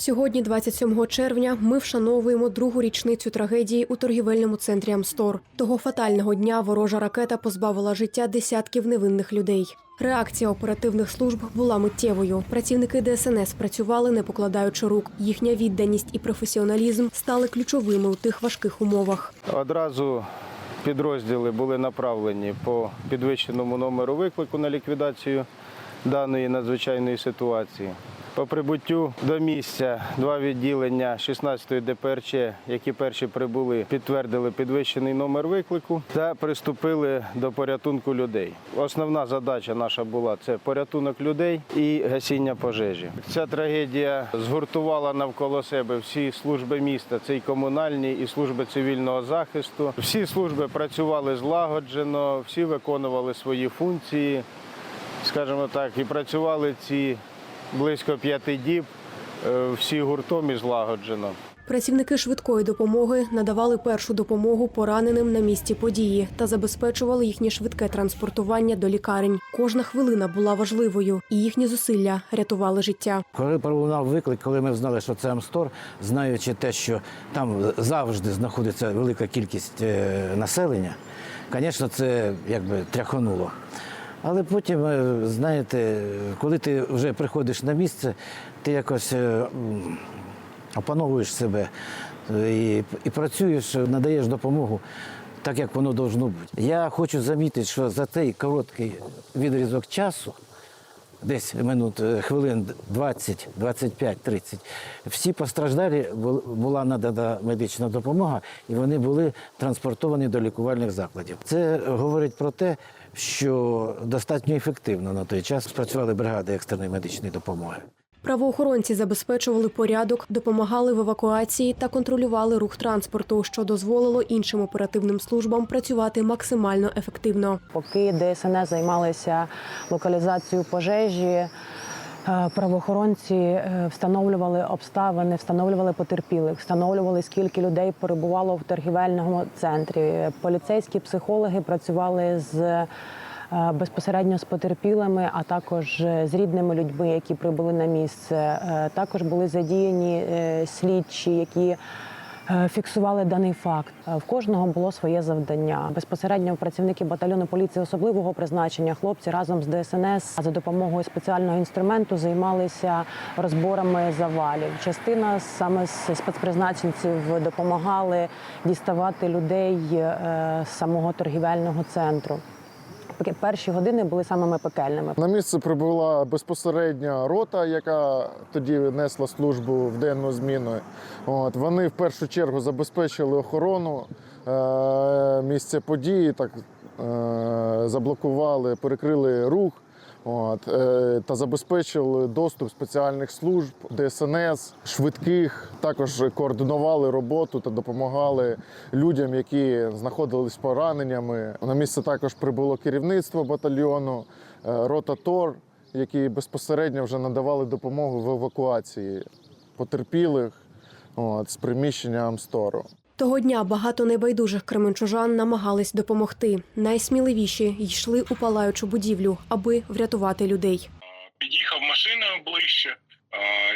Сьогодні, 27 червня, ми вшановуємо другу річницю трагедії у торгівельному центрі Амстор. Того фатального дня ворожа ракета позбавила життя десятків невинних людей. Реакція оперативних служб була миттєвою. Працівники ДСНС працювали, не покладаючи рук. Їхня відданість і професіоналізм стали ключовими у тих важких умовах. Одразу підрозділи були направлені по підвищеному номеру виклику на ліквідацію даної надзвичайної ситуації. По прибуттю до місця два відділення 16-ї ДПРЧ, які перші прибули, підтвердили підвищений номер виклику та приступили до порятунку людей. Основна задача наша була це порятунок людей і гасіння пожежі. Ця трагедія згуртувала навколо себе всі служби міста, це і комунальні, і служби цивільного захисту. Всі служби працювали злагоджено, всі виконували свої функції, скажімо так, і працювали ці близько п'яти діб е, всі гуртом і злагоджено. Працівники швидкої допомоги надавали першу допомогу пораненим на місці події та забезпечували їхнє швидке транспортування до лікарень. Кожна хвилина була важливою, і їхні зусилля рятували життя. Коли пролунав виклик, коли ми знали, що це Амстор, знаючи те, що там завжди знаходиться велика кількість е, населення, звісно, це якби тряхануло. Але потім, е, знаєте, коли ти вже приходиш на місце, ти якось е, опановуєш себе е, і, і працюєш, надаєш допомогу так, як воно должно бути. Я хочу замітити, що за цей короткий відрізок часу десь минут е, хвилин 20, 25, 30. Всі постраждалі була надана медична допомога, і вони були транспортовані до лікувальних закладів. Це говорить про те, що достатньо ефективно на той час спрацювали бригади екстреної медичної допомоги. Правоохоронці забезпечували порядок, допомагали в евакуації та контролювали рух транспорту, що дозволило іншим оперативним службам працювати максимально ефективно. Поки ДСНС займалися локалізацією пожежі, е, правоохоронці е, встановлювали обставини, встановлювали потерпілих, встановлювали, скільки людей перебувало в торгівельному центрі. Поліцейські психологи працювали з безпосередньо з потерпілими, а також з рідними людьми, які прибули на місце. Е, Також були задіяні е, слідчі, які Е, Фіксували даний факт. Е, В кожного було своє завдання. Безпосередньо працівники батальйону поліції особливого призначення, хлопці разом з ДСНС за допомогою спеціального інструменту займалися розборами завалів. Частина саме з спецпризначенців допомагали діставати людей е, з самого торгівельного центру. Перші години були самими пекельними. На місце прибула безпосередня рота, яка тоді несла службу в денну зміну. От вони в першу чергу забезпечили охорону е- місця події, так е- заблокували, перекрили рух. От, е, та забезпечили доступ спеціальних служб ДСНС, швидких, також координували роботу та допомагали людям, які знаходились пораненнями. На місце також прибуло керівництво батальйону, е, рота ТОР, які безпосередньо вже надавали допомогу в евакуації потерпілих от, з приміщення Амстору. Того дня багато небайдужих кременчужан намагались допомогти. Найсміливіші йшли у палаючу будівлю, аби врятувати людей. під'їхав машиною ближче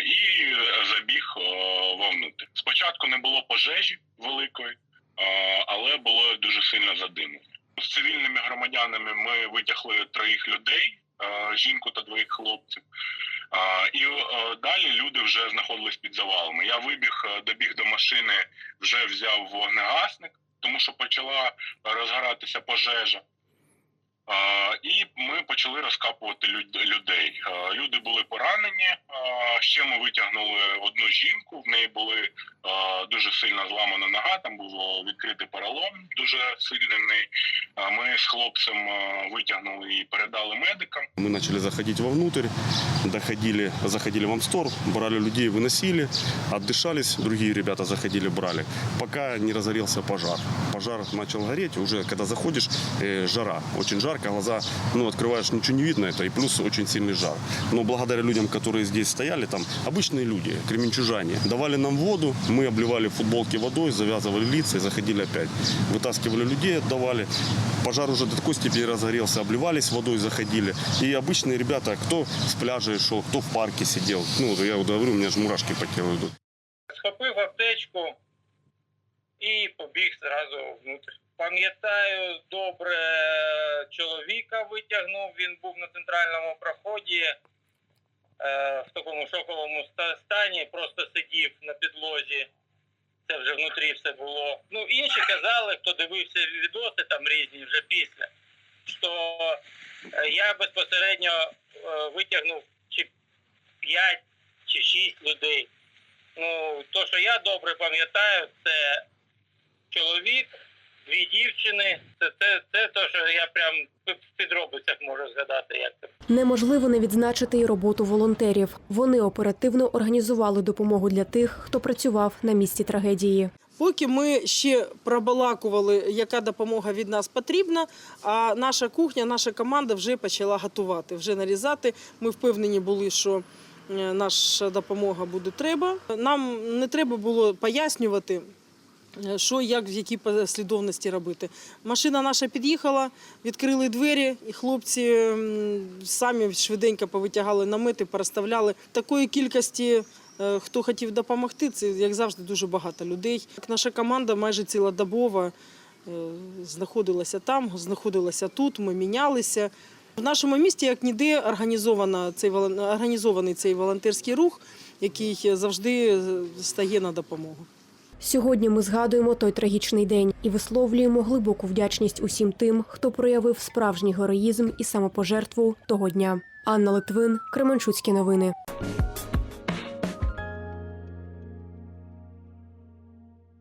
і забіг е, вовнутрь. Спочатку не було пожежі великої, але було дуже сильно задимлено. З цивільними громадянами ми витягли троїх людей, жінку та двоїх хлопців. І далі люди вже знаходились під завалами. Я вибіг, е, добіг до машини, вже взяв вогнегасник, тому що почала розгоратися пожежа. Е, І ми почали розкапувати люд- людей. Е, Люди були поранені. Е, Ще ми витягнули одну жінку. В неї були дуже сильно зламана нога. Там був е, відкритий перелом, дуже сильний. Е, Ми з хлопцем витягнули і передали медикам. Мы начали заходить вовнутрь, доходили, заходили в Амстор, брали людей, выносили, отдышались, другие ребята заходили, брали, пока не разгорелся пожар. Пожар начал гореть, уже когда заходишь, э, жара, очень жарко. глаза, ну, открываешь, ничего не видно это, и плюс очень сильный жар. Но благодаря людям, которые здесь стояли, там, обычные люди, кременчужане, давали нам воду, мы обливали футболки водой, завязывали лица и заходили опять. Вытаскивали людей, отдавали. Пожар уже до такой степени разгорелся, обливались водой, заходили. И обычные ребята, кто с пляжа шел, кто в парке сидел. Ну, я вот говорю, у меня же мурашки по телу идут. схопив аптечку і побіг зразу внутрі. Пам'ятаю, добре чоловіка витягнув. Він був на центральному проході е, в такому шоковому ста- стані, просто сидів на підлозі. Це вже внутрі все було. Ну, інші казали, хто дивився відоси там різні вже після, що е, я безпосередньо е, витягнув чи 5 чи 6 людей. Ну, то, що я добре пам'ятаю, це чоловік, дві дівчини. Це, це, це то, що я прям в підробицях можу згадати, як це. Неможливо не відзначити і роботу волонтерів. Вони оперативно організували допомогу для тих, хто працював на місці трагедії. Поки ми ще пробалакували, яка допомога від нас потрібна, а наша кухня, наша команда вже почала готувати, вже нарізати. Ми впевнені були, що е, наша допомога буде треба. Нам не треба було пояснювати, що, як, в якій послідовності робити. Машина наша під'їхала, відкрили двері, і хлопці самі швиденько повитягали намети, переставляли. Такої кількості Е, Хто хотів допомогти, це як завжди дуже багато людей. Наша команда майже цілодобово е, знаходилася там, знаходилася тут. Ми мінялися. В нашому місті як ніде організовано цей організований цей волонтерський рух, який завжди стає на допомогу. Сьогодні ми згадуємо той трагічний день і висловлюємо глибоку вдячність усім тим, хто проявив справжній героїзм і самопожертву того дня. Анна Литвин, Кременчуцькі новини.